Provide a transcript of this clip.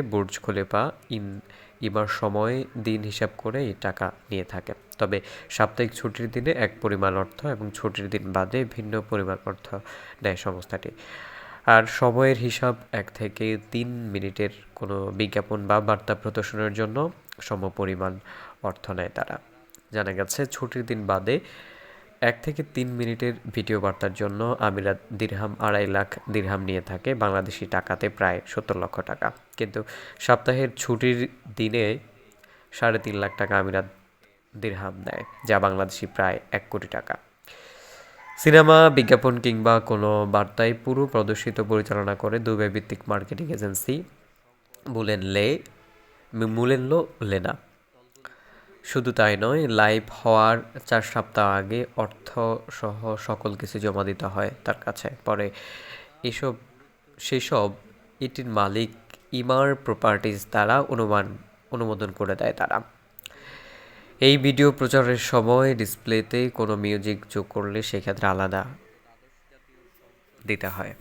Burj Khalifa in ইমার সময়, দিন হিসাব করে এই টাকা নিয়ে থাকে তবে সাপ্তাহিক ছুটির দিনে এক পরিমাণ অর্থ এবং ছুটির দিন বাদে ভিন্ন পরিমাণ অর্থ নেয় সংস্থাটি। আর সময়ের হিসাব এক থেকে তিন মিনিটের কোনো বিজ্ঞাপন বা বার্তা প্রদর্শনের জন্য সম সমপরিমাণ অর্থ নেয় তারা। জানা গেছে, ছুটির দিন বাদে এক থেকে তিন মিনিটের ভিডিও বার্তার জন্য আমিরাত দিরহাম আড়াই লাখ দিরহাম নিয়ে থাকে বাংলাদেশি টাকাতে প্রায় সত্তর লক্ষ টাকা। কিন্তু সপ্তাহের ছুটির দিনে সাড়ে তিন লাখ টাকা আমিরাত দিরহাম দেয় যা বাংলাদেশি প্রায় এক কোটি টাকা। সিনেমা, বিজ্ঞাপন কিংবা কোনো বার্তায় পুরো প্রদর্শিত পরিচালনা করে দুবাই ভিত্তিক মার্কেটিং এজেন্সি মুলেন লে মুলেনলো লেনা। শুধু তাই নয়, লাইভ হওয়ার চার সপ্তাহ আগে অর্থ সহ সকল কিছু জমা দিতে হয় তার কাছে। পরে এসব, সেসব এটির মালিক ইমার প্রপার্টিজ দ্বারা অনুমান, অনুমোদন করে দেয় তারা। এই ভিডিও প্রচারের সময় ডিসপ্লেতে কোনো মিউজিক যোগ করলে সেক্ষেত্রে আলাদা দিতে হয়।